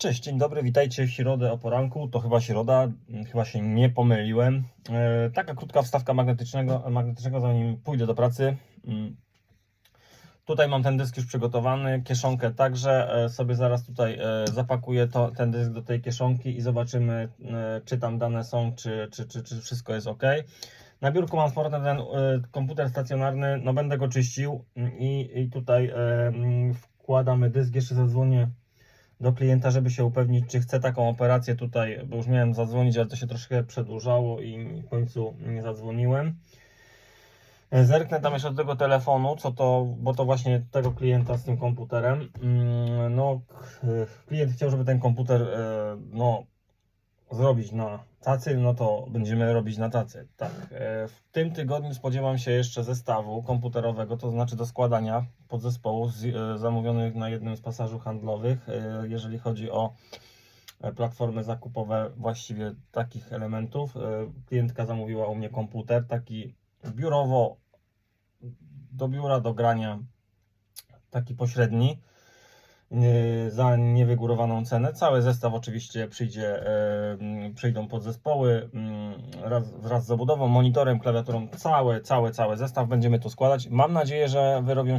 Cześć, dzień dobry, witajcie w środę o poranku. To chyba środa, mm, chyba się nie pomyliłem. E, taka krótka wstawka magnetycznego, magnetycznego, zanim pójdę do pracy. Mm. Tutaj mam ten dysk już przygotowany, kieszonkę także. E, sobie zaraz tutaj e, zapakuję to, ten dysk do tej kieszonki i zobaczymy, czy tam dane są, czy, czy, czy, czy wszystko jest ok. Na biurku mam z powrotem ten komputer stacjonarny, no będę go czyścił mm, i, i tutaj wkładamy dysk, jeszcze zadzwonię do klienta, żeby się upewnić, czy chce taką operację tutaj, bo już miałem zadzwonić, ale to się troszkę przedłużało i w końcu nie zadzwoniłem. Zerknę tam jeszcze do tego telefonu, co to, bo to właśnie tego klienta z tym komputerem. Mm, No, klient chciał, żeby ten komputer e, no, zrobić na tacy, no to będziemy robić na tacy. Tak. E, W tym tygodniu spodziewam się jeszcze zestawu komputerowego, to znaczy do składania podzespołów e, zamówionych na jednym z pasażu handlowych, e, jeżeli chodzi o platformy zakupowe właściwie takich elementów. Klientka zamówiła u mnie komputer, taki biurowo do biura, do grania, taki pośredni za niewygórowaną cenę. Cały zestaw oczywiście przyjdzie, mm, przyjdą podzespoły mm, raz, wraz z zabudową, monitorem, klawiaturą, cały, cały, cały zestaw będziemy tu składać. Mam nadzieję, że wyrobią się